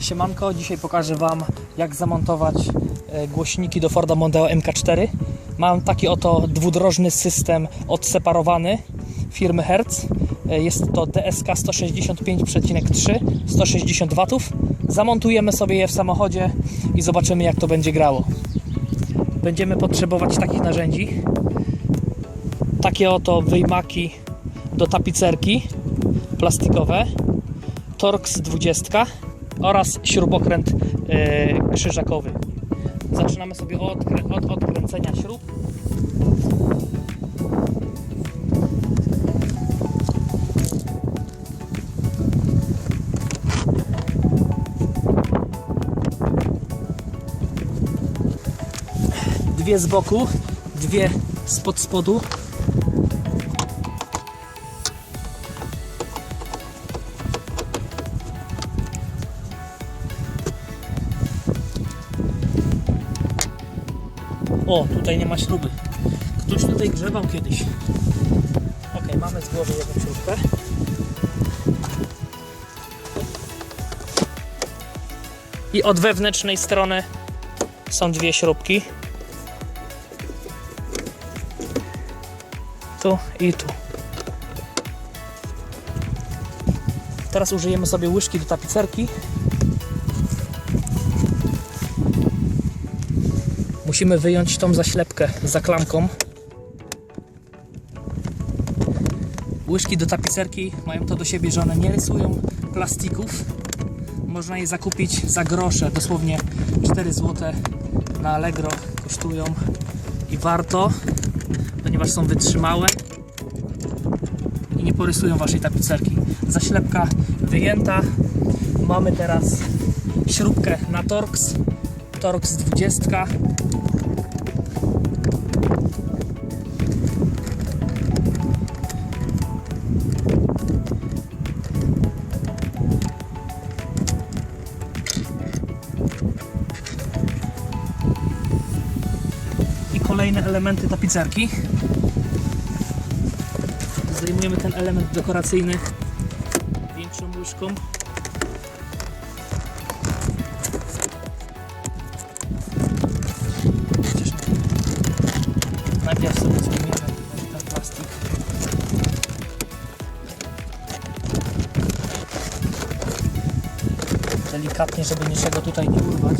Siemanko, dzisiaj pokażę Wam jak zamontować e, głośniki do Forda Mondeo MK4. Mam taki oto dwudrożny system odseparowany firmy Hertz. E, Jest to DSK 165,3 160 W. Zamontujemy sobie je w samochodzie i zobaczymy jak to będzie grało. Będziemy potrzebować takich narzędzi. Takie oto wyjmaki do tapicerki plastikowe. Torx 20 oraz śrubokręt e, krzyżakowy. Zaczynamy sobie od, od odkręcenia śrub. Dwie z boku, dwie spod spodu. O, tutaj nie ma śruby. Ktoś tutaj grzebał kiedyś. Ok, mamy z głowy jedną śrubkę. I od wewnętrznej strony są dwie śrubki. Tu i tu. Teraz użyjemy sobie łyżki do tapicerki. Musimy wyjąć tą zaślepkę za klamką. Łyżki do tapicerki mają to do siebie, że one nie rysują plastików. Można je zakupić za grosze, dosłownie 4 zł na Allegro kosztują i warto, ponieważ są wytrzymałe i nie porysują waszej tapicerki. Zaślepka wyjęta. Mamy teraz śrubkę na Torx. Torx 20 kolejne elementy tapicerki. Zdejmujemy ten element dekoracyjny większą łyżką. Najpierw sobie zdejmiemy ten plastik. Delikatnie, żeby niczego tutaj nie urwać.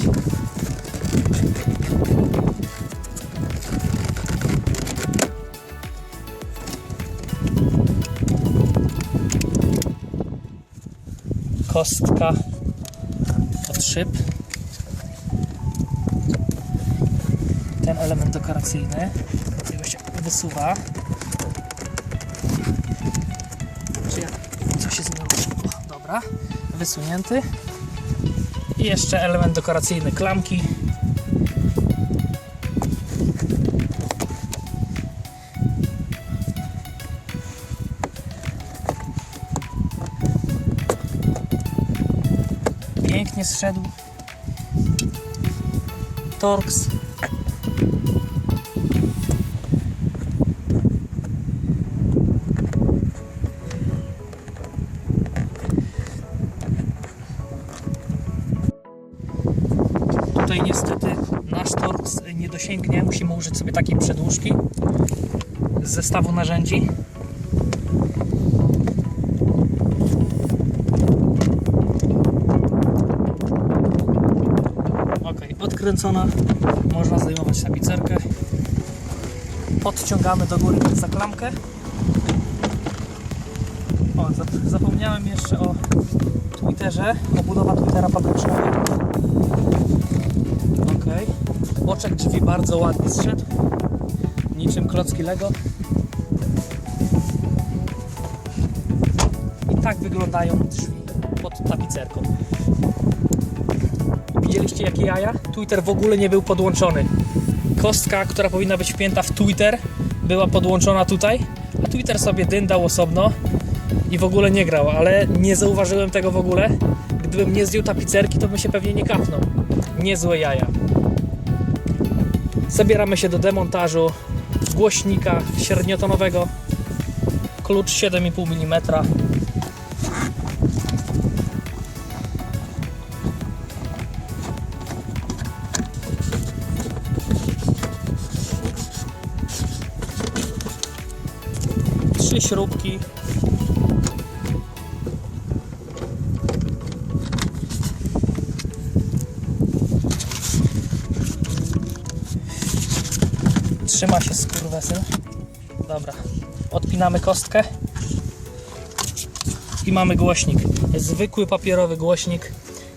Kostka od szyb. Ten element dekoracyjny, jego się wysuwa. Czy ja, co się? O, Dobra, wysunięty. I jeszcze element dekoracyjny, klamki. Pięknie zszedł. Torx. Tutaj niestety nasz Torx nie dosięgnie. Musimy użyć sobie takiej przedłużki z zestawu narzędzi. Ok, odkręcona. Można zdejmować tapicerkę. Podciągamy do góry za klamkę. O, zap- zapomniałem jeszcze o Twitterze. Obudowa Twittera fabrycznego. Ok. Boczek drzwi bardzo ładnie zszedł. Niczym klocki Lego. I tak wyglądają drzwi pod tapicerką. Widzieliście jakie jaja? Twitter w ogóle nie był podłączony. Kostka, która powinna być wpięta w Twitter, była podłączona tutaj, a Twitter sobie dyndał osobno i w ogóle nie grał, ale nie zauważyłem tego w ogóle. Gdybym nie zdjął tapicerki, to by się pewnie nie kapnął. Niezłe jaja. Zabieramy się do demontażu głośnika średniotonowego. Klucz 7,5 mm. Śrubki. Trzyma się skurwesyn. Dobra. Odpinamy kostkę. I mamy głośnik. Zwykły papierowy głośnik.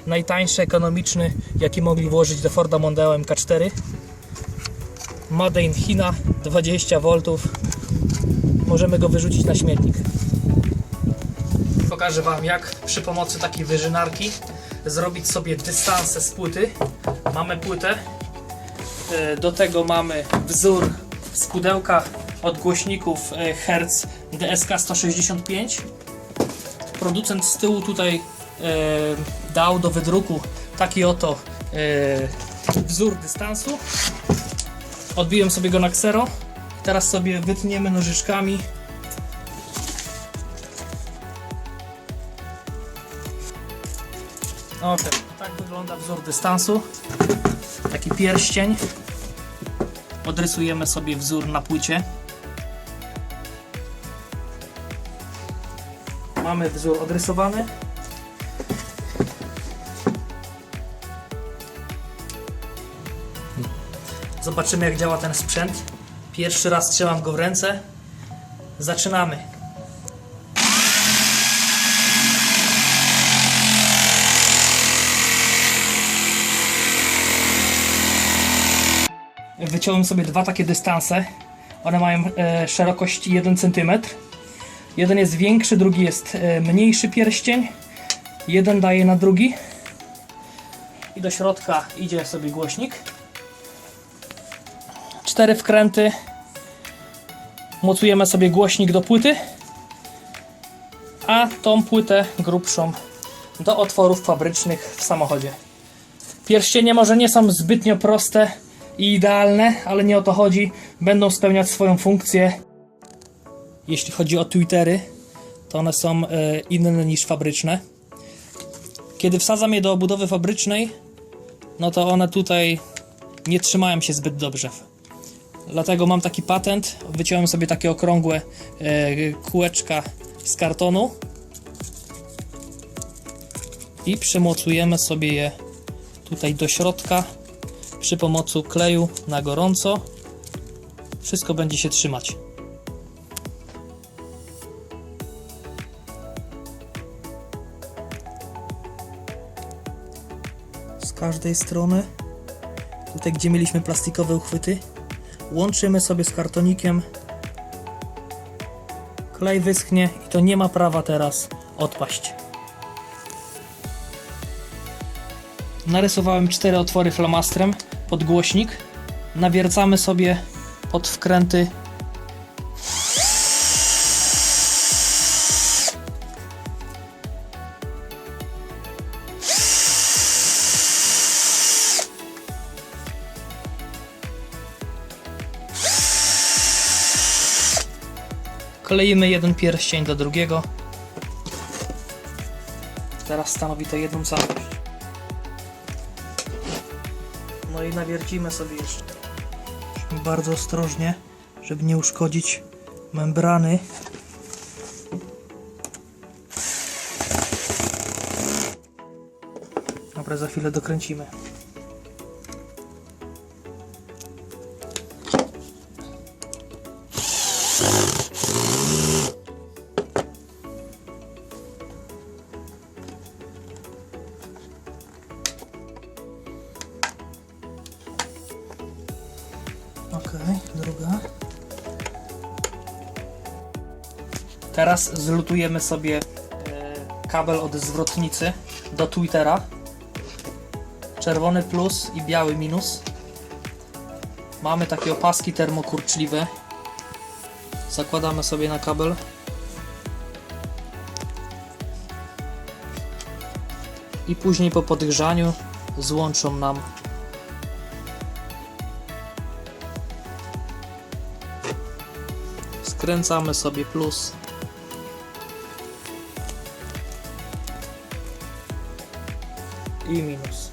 Najtańszy, ekonomiczny, jaki mogli włożyć do Forda Mondeo MK4. Made in China, 20 V. Możemy go wyrzucić na śmietnik. Pokażę Wam, jak przy pomocy takiej wyżynarki zrobić sobie dystanse z płyty. Mamy płytę, E, Do tego mamy wzór z pudełka od głośników e, Hertz DSK 165. Producent z tyłu tutaj e, dał do wydruku taki oto wzór dystansu. Odbiłem sobie go na ksero. Teraz sobie wytniemy nożyczkami. Ok, tak wygląda wzór dystansu. Taki pierścień. Odrysujemy sobie wzór na płycie. Mamy wzór odrysowany. Zobaczymy jak działa ten sprzęt. Pierwszy raz trzymam go w ręce. Zaczynamy. Wyciąłem sobie dwa takie dystanse. One mają e, szerokość 1 cm. Jeden jest większy, drugi jest e, mniejszy pierścień. Jeden daje na drugi. I do środka idzie sobie głośnik. Cztery wkręty. Mocujemy sobie głośnik do płyty. A tą płytę grubszą do otworów fabrycznych w samochodzie. Pierścienie może nie są zbytnio proste i idealne, ale nie o to chodzi. Będą spełniać swoją funkcję. Jeśli chodzi o Twittery, to one są e, inne niż fabryczne. Kiedy wsadzam je do obudowy fabrycznej, no to one tutaj nie trzymają się zbyt dobrze. Dlatego mam taki patent. Wyciąłem sobie takie okrągłe e, kółeczka z kartonu i przymocujemy sobie je tutaj do środka przy pomocy kleju na gorąco. Wszystko będzie się trzymać. Z każdej strony, tutaj gdzie mieliśmy plastikowe uchwyty, łączymy sobie z kartonikiem. Klej wyschnie i to nie ma prawa teraz odpaść. Narysowałem cztery otwory flamastrem pod głośnik. Nawiercamy sobie pod wkręty. Kleimy jeden pierścień do drugiego. Teraz stanowi to jedną całość. No i nawiercimy sobie jeszcze. Bardzo ostrożnie, żeby nie uszkodzić membrany. Dobra, za chwilę dokręcimy. Teraz zlutujemy sobie e, kabel od zwrotnicy do Twittera. Czerwony plus i biały minus. Mamy takie opaski termokurczliwe. Zakładamy sobie na kabel. I później po podgrzaniu złączą nam skręcamy sobie plus i minus.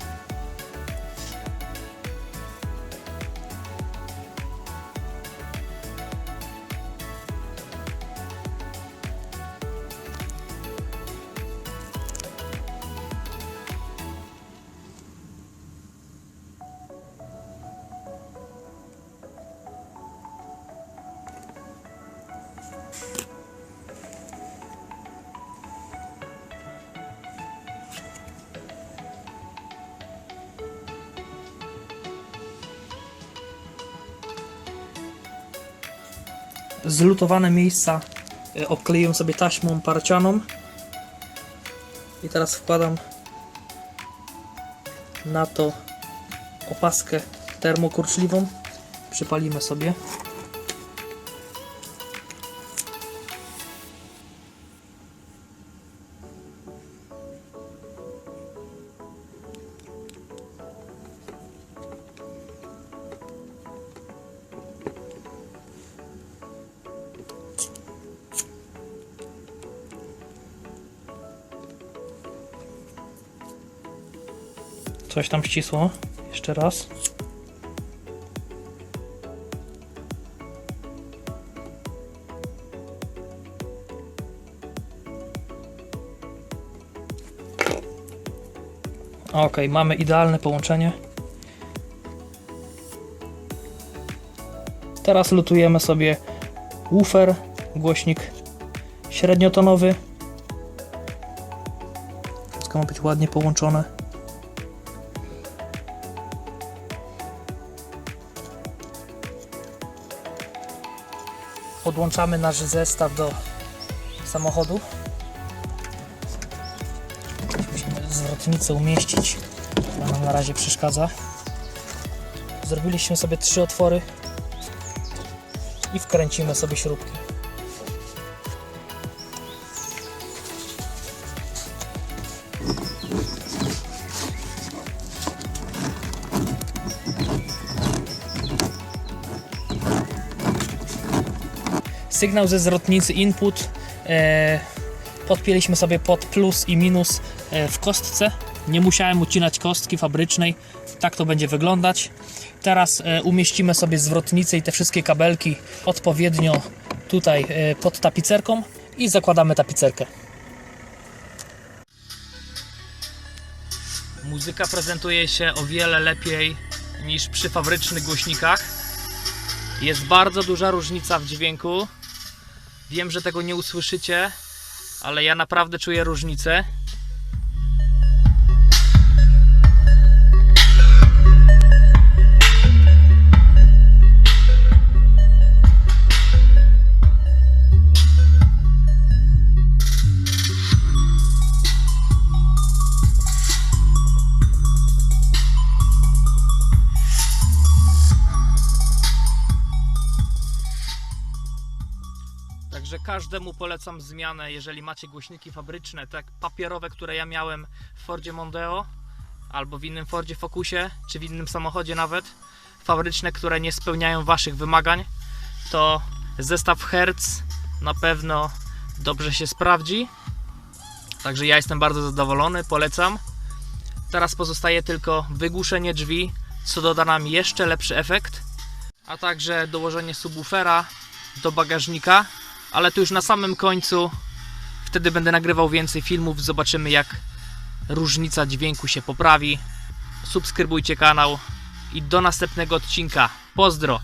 Zlutowane miejsca e, obkleiłem sobie taśmą parcianą. I teraz wkładam na to opaskę termokurczliwą. Przypalimy sobie. Coś tam ścisło. Jeszcze raz. Ok, mamy idealne połączenie. Teraz lutujemy sobie woofer, głośnik średniotonowy. Wszystko ma być ładnie połączone. Podłączamy nasz zestaw do samochodu. Musimy zwrotnicę umieścić, która nam na razie przeszkadza. Zrobiliśmy sobie trzy otwory i wkręcimy sobie śrubki. Sygnał ze zwrotnicy input. E, podpięliśmy sobie pod plus i minus e, w kostce. Nie musiałem ucinać kostki fabrycznej. Tak to będzie wyglądać. Teraz e, umieścimy sobie zwrotnicę i te wszystkie kabelki odpowiednio tutaj pod tapicerką i zakładamy tapicerkę. Muzyka prezentuje się o wiele lepiej niż przy fabrycznych głośnikach. Jest bardzo duża różnica w dźwięku Wiem, że tego nie usłyszycie, ale ja naprawdę czuję różnicę. Także każdemu polecam zmianę, jeżeli macie głośniki fabryczne, tak papierowe, które ja miałem w Fordzie Mondeo, albo w innym Fordzie Focusie, czy w innym samochodzie nawet, fabryczne, które nie spełniają Waszych wymagań, to zestaw Hertz na pewno dobrze się sprawdzi. Także ja jestem bardzo zadowolony, polecam. Teraz pozostaje tylko wygłuszenie drzwi, co doda nam jeszcze lepszy efekt, a także dołożenie subwoofera do bagażnika ale to już na samym końcu. Wtedy będę nagrywał więcej filmów, zobaczymy jak różnica dźwięku się poprawi. Subskrybujcie kanał i do następnego odcinka. Pozdro!